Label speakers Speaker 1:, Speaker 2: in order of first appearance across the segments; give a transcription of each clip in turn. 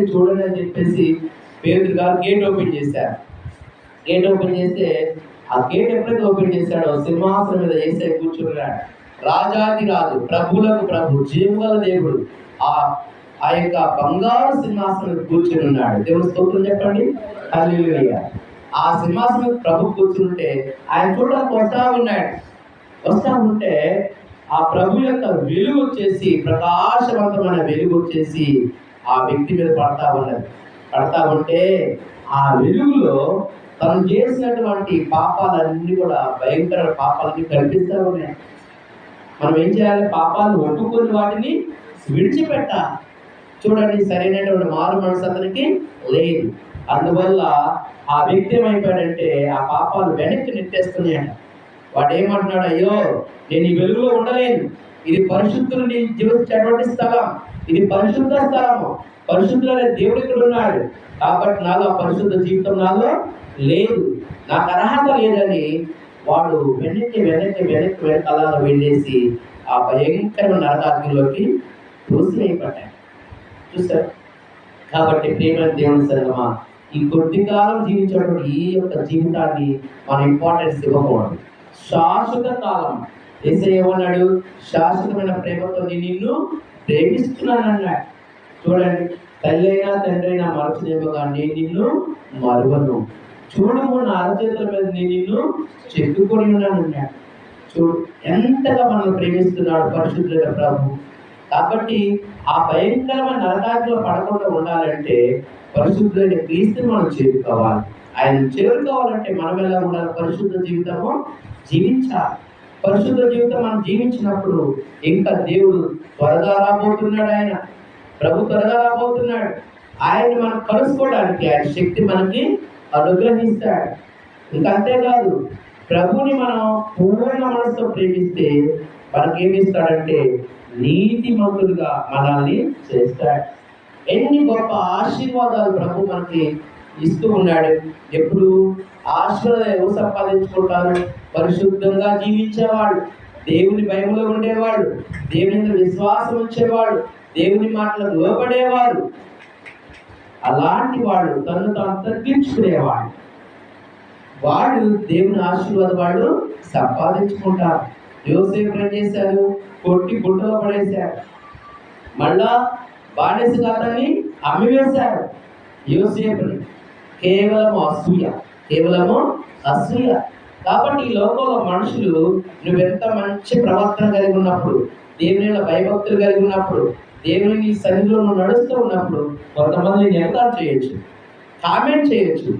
Speaker 1: చూడండి చూడండి అని చెప్పేసి పేదరు గారు గేట్ ఓపెన్ చేశారు. గేట్ ఓపెన్ చేస్తే ఆ గేట్ ఎప్పుడైతే ఓపెన్ చేశాడో సింహాసనం మీద వేసే కూర్చున్నాడు. రాజాది రాజు ప్రభులకు ప్రభు జీవుల దేవుడు. ఆ ఆ యొక్క బంగారు సింహాసనం కూర్చుని ఉన్నాడు. దేవుడు స్తోత్రం చెప్పండి. హల్లెలూయా ఆ సింహాసనం ప్రభు కూర్చుంటే ఆయన చూడడానికి వస్తా ఉన్నాడు. వస్తా ఉంటే ఆ ప్రభు యొక్క వెలుగు వచ్చేసి ప్రకాశవంతమైన వెలుగు వచ్చేసి ఆ వ్యక్తి మీద పడతా ఉన్నది. పడతా ఉంటే ఆ వెలుగులో తను చేసినటువంటి పాపాలన్నీ కూడా భయంకర పాపాలన్నీ కనిపిస్తూ ఉన్నాయి. మనం ఏం చేయాలి? పాపాలు ఒప్పుకొని వాటిని విడిచిపెట్టాలి. చూడండి సరైనటువంటి మారు మనసు అతనికి లేదు. అందువల్ల ఆ వ్యక్తి ఏమైపోయాడంటే ఆ పాపాలు వెనక్కి నెట్టేస్తున్నాయట. వాడు ఏమంటున్నాడు? అయ్యో నేను ఈ వెలుగులో ఉండలేను. ఇది పరిశుద్ధులు జీవించేటువంటి స్థలం. ఇది పరిశుద్ధ స్థలము. పరిశుద్ధులనే దేవుడు ఇక్కడ ఉన్నాడు. కాబట్టి నాలో ఆ పరిశుద్ధ జీవితం నాలో లేదు. నాకు అర్హత లేదని వాడు వెనక్కి వెనక్కి వెనక్కి వెనకాల వెళ్ళేసి ఆ భయంకరమైన నరకాగ్నిలోకి తోసివేయబడ్డాడు చూసారు కాబట్టి ప్రేమ దేవుని సరమా ఈ కొద్ది కాలం జీవించేటువంటి ఈ యొక్క జీవితాన్ని మనం ఇంపార్టెన్స్ ఇవ్వకూడదు. శాశ్వత కాలం. ఏసే ఏమన్నాడు? శాశ్వతమైన ప్రేమతో నేను నిన్ను ప్రేమిస్తున్నానన్నాడు. చూడండి తల్లి అయినా తండ్రి అయినా మరచదేమో కానీ నేను నిన్ను మరువను. చూడము నా అరచేతుల మీద నేను నిన్ను చెక్కుకొని ఉన్నాను చూడు ఎంతగా మనల్ని ప్రేమిస్తున్నాడు పరిశుద్ధుల ప్రభు. కాబట్టి ఆ భయంకరమైన నరకాగ్నిలో పడకుండా ఉండాలంటే పరిశుద్ధులైన క్రీస్తుని మనం చేరుకోవాలి. ఆయన చేరుకోవాలంటే మనం ఎలా ఉండాలి? పరిశుద్ధ జీవితము జీవించాలి. పరిశుద్ధ జీవితం మనం జీవించినప్పుడు ఇంకా దేవుడు త్వరగా రాబోతున్నాడు ఆయన. ప్రభు త్వరగా రాబోతున్నాడు. ఆయన మనం కలుసుకోవడానికి ఆయన శక్తి మనకి అనుగ్రహిస్తాడు. ఇంకా అంతేకాదు ప్రభుని మనం పూర్ణ మనసుతో ప్రేమిస్తే మనకేమిస్తాడంటే నీతి ఇస్తాడంటే నీతిమంతులుగా మనల్ని చేస్తాడు. ఎన్ని గొప్ప ఆశీర్వాదాలు ప్రభు మనకి ఇస్తూ ఉన్నాడు. ఎప్పుడు ఆశ్రయం ఎవరు సంపాదించుకుంటారు పరిశుద్ధంగా జీవించేవాడు. దేవుని భయంలో ఉండేవాడు. దేవుని మీద విశ్వాసం ఉంచేవాడు. దేవుని మాటలు లోపడేవాడు అలాంటి వాడు తను తాను తగ్గించుకునేవాడు వాడు దేవుని ఆశీర్వాద వాళ్ళు సంపాదించుకుంటారు. యోసేపు ఏం చేశారు కొట్టి గుడ్డలో పడేశారు మళ్ళా బానిసగా అతన్ని అమ్మివేశారు యోసేపుని కేవలము అసూయ కేవలము అసూయ. కాబట్టి ఈ లోకంలో మనుషులు నువ్వెంత మంచి ప్రవర్తన కలిగి ఉన్నప్పుడు దేవుని భయభక్తులు కలిగి ఉన్నప్పుడు దేవుని నీ సన్నిధిలో నువ్వు నడుస్తూ ఉన్నప్పుడు కొంతమంది నేను ఎగతాలు చేయొచ్చు కామెంట్ చేయొచ్చు.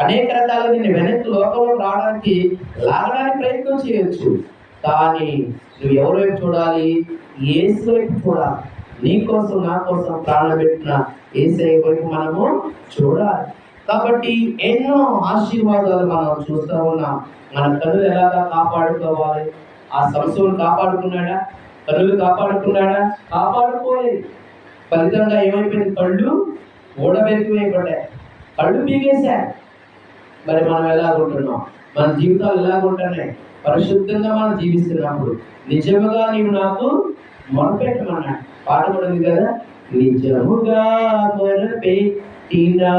Speaker 1: అనేక రకాల నేను వెనక్కి లోకంలో రావడానికి లాగడానికి ప్రయత్నం చేయొచ్చు. కానీ నువ్వు ఎవరి చూడాలి? ఏసు వైపు చూడాలి. నీ కోసం నా కోసం ప్రాణం పెట్టిన ఏసై వైపు మనము చూడాలి. కాబట్టి ఎన్నో ఆశీర్వాదాలు మనం చూస్తూ ఉన్నాం. మన కనులు ఎలాగా కాపాడుకోవాలి? ఆ సంస్థను కాపాడుకున్నాడా? కనులు కాపాడుకున్నాడా? కాపాడుకోలేదు. ఫలితంగా ఏమైపోయింది? కళ్ళు ఊడబెరికివేయబడ్డాయి కళ్ళు పీగేశారు మరి మనం ఎలా ఉంటున్నాం? మన జీవితాలు ఎలా ఉంటున్నాయి? పరిశుద్ధంగా మనం జీవిస్తున్నప్పుడు నిజముగా నీవు నాకు మొరపెట్టమన్నాడు. పాట కూడా ఉంది కదా? నిజముగా మొరపెట్టినా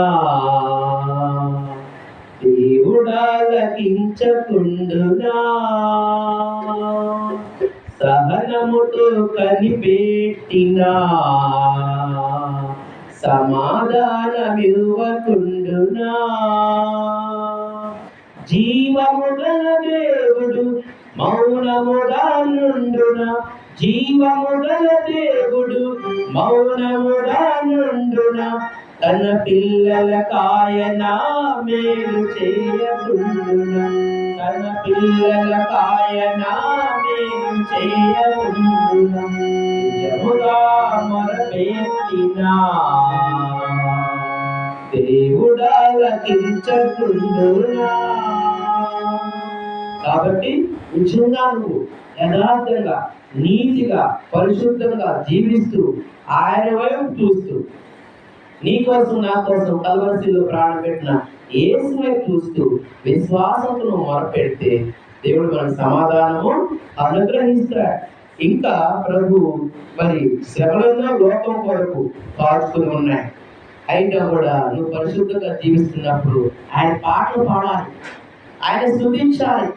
Speaker 1: దేవుడాలకించకుండునా సహనముతో కనిపెట్టినా సమాధానమివ్వకుండునా జీవము గల దేవుడు మౌనముగా నుండున? జీవము గల దేవుడు మౌనముగా నుండునా? తన పిల్లల కాయన మేలు చేయకుండున? తన పిల్లల కాయన మేలు చేయకుండున? నిజముగా మొరపెట్టినా? దేవుడాలకించకుండునా? కాబట్టి నిజంగా నువ్వు యథార్థంగా నీతిగా పరిశుద్ధంగా జీవిస్తూ ఆయన వైపు చూస్తూ నీ కోసం నా కోసం కలవరిశీలో ప్రాణం పెట్టిన ఏసు చూస్తూ విశ్వాసంతో నువ్వు మొరపెడితే దేవుడు మనకు సమాధానము అనుగ్రహిస్తాడు. ఇంకా ప్రభు మరి శ్రమలను లోకం కొరకు కాచుకుని ఉన్నాయి. అయినా కూడా నువ్వు పరిశుద్ధంగా జీవిస్తున్నప్పుడు ఆయన పాటలు పాడాలి. ఆయన స్థుతించాలి